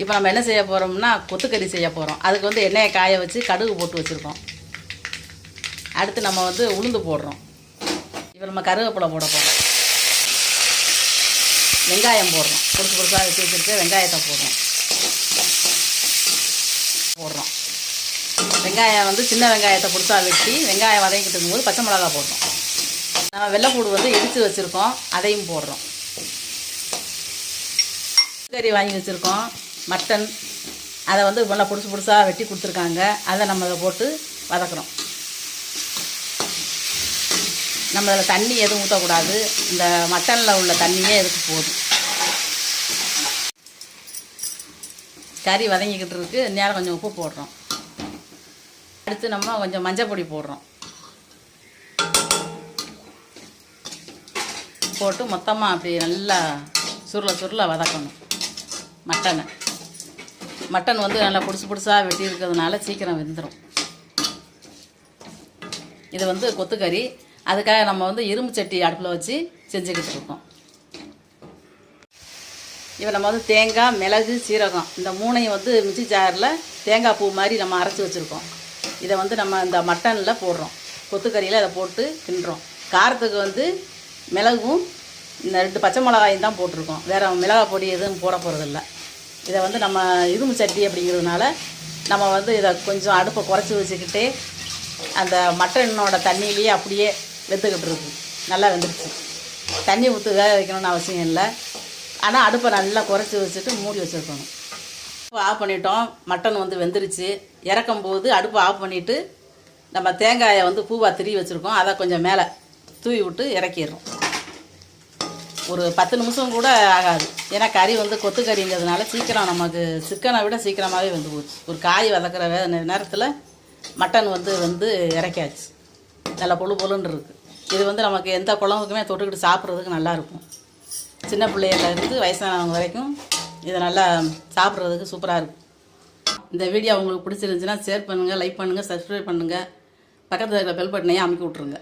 இப்போ நம்ம என்ன செய்ய போகிறோம்னா கொத்துக்கறி செய்ய போகிறோம் அதுக்கு வந்து எண்ணெயை காய வச்சு கடுகு போட்டு வச்சுருக்கோம். அடுத்து நம்ம வந்து உளுந்து போடுறோம். இப்போ நம்ம கருவேப்பிலை போட போகிறோம் வெங்காயம் போடுறோம். பொருசு பொருசாக வச்சு வச்சுருக்க வெங்காயத்தை போடுறோம். போடுறோம். வெங்காயம் வந்து சின்ன வெங்காயத்தை பொடுசாக வெட்டி வெங்காயம் வதங்கிட்டு இருக்கும்போது பச்சை மிளகா போடுறோம். நம்ம வெள்ளைப்பூடு வந்து இடித்து வச்சுருக்கோம். அதையும் போடுறோம். கறி வாங்கி வச்சுருக்கோம். மட்டன் அதை வந்து நல்லா புதுசு புதுசாக வெட்டி கொடுத்துருக்காங்க. அதை நம்ம அதை போட்டு வதக்குறோம் நம்ம அதில் தண்ணி எதுவும் ஊற்றக்கூடாது இந்த மட்டனில் உள்ள தண்ணியே எதுக்கு போதும். கறி வதங்கிக்கிட்டு இருக்கு. நேரம் கொஞ்சம் உப்பு போடுறோம். அடுத்து நம்ம கொஞ்சம் மஞ்சள் பொடி போடுறோம். போட்டு மொத்தமாக அப்படி நல்லா சுருள சுருள வதக்கணும் மட்டனை. மட்டன் வந்து நல்லா புதுசு புடிசாக வெட்டி இருக்கிறதுனால சீக்கிரம் வெந்துடும் இது வந்து கொத்துக்கறி. அதுக்காக நம்ம வந்து இரும்பு சட்டி அடுப்பில் வச்சு செஞ்சுக்கிட்டு இருக்கோம். இப்போ நம்ம வந்து தேங்காய் மிளகு சீரகம் இந்த மூணையும் வந்து மிச்சி ஜாரில் தேங்காய் பூ மாதிரி நம்ம அரைச்சி வச்சுருக்கோம். இதை வந்து நம்ம இந்த மட்டனில் போடுறோம். கொத்துக்கறியில் இதை போட்டு தின்றோம். காரத்துக்கு வந்து மிளகும் இந்த ரெண்டு பச்சை மிளகாயும் தான் போட்டிருக்கோம். வேறு மிளகாய் பொடி எதுவும் போட போகிறதில்ல இதை வந்து நம்ம இரும்பு சட்டி அப்படிங்கிறதுனால நம்ம வந்து இதை கொஞ்சம் அடுப்பை குறைச்சி வச்சுக்கிட்டு அந்த மட்டனோட தண்ணியிலேயே அப்படியே வெந்துக்கிட்டு இருக்கு நல்லா வெந்துருச்சு. தண்ணி ஊற்று வேக வைக்கணும்னு அவசியம் இல்லை. ஆனால் அடுப்பை நல்லா குறைச்சி வச்சுட்டு மூடி வச்சுருக்கணும். ஆஃப் பண்ணிட்டோம். மட்டன் வந்து வெந்துருச்சு. இறக்கும் போது அடுப்பை ஆஃப் பண்ணிவிட்டு நம்ம தேங்காயை வந்து பூவாக திரி வச்சுருக்கோம். அதை கொஞ்சம் மேலே தூவி விட்டு இறக்கிடுறோம். ஒரு பத்து நிமிஷம் கூட ஆகாது. ஏன்னா கறி வந்து கொத்து கறிங்கிறதுனால சீக்கிரம் நமக்கு சிக்கனை விட சீக்கிரமாகவே வந்து போச்சு. ஒரு காய் வதக்கிற வே நேரத்தில் மட்டன் வந்து வந்து இறக்கியாச்சு. நல்லா பொழு பொழுன்னு இருக்குது இது வந்து நமக்கு எந்த குழம்புக்குமே தொட்டுக்கிட்டு சாப்பிட்றதுக்கு நல்லாயிருக்கும் சின்ன பிள்ளையிலேருந்து வயசானவங்க வரைக்கும் இதை நல்லா சாப்பிட்றதுக்கு சூப்பராக இருக்கும் இந்த வீடியோ உங்களுக்கு பிடிச்சிருந்துச்சுன்னா ஷேர் பண்ணுங்கள் லைக் பண்ணுங்கள் சப்ஸ்கிரைப் பண்ணுங்கள் பக்கத்தில் இருக்கிற பெல் பட்டனையும் அமைக்கி விட்ருங்க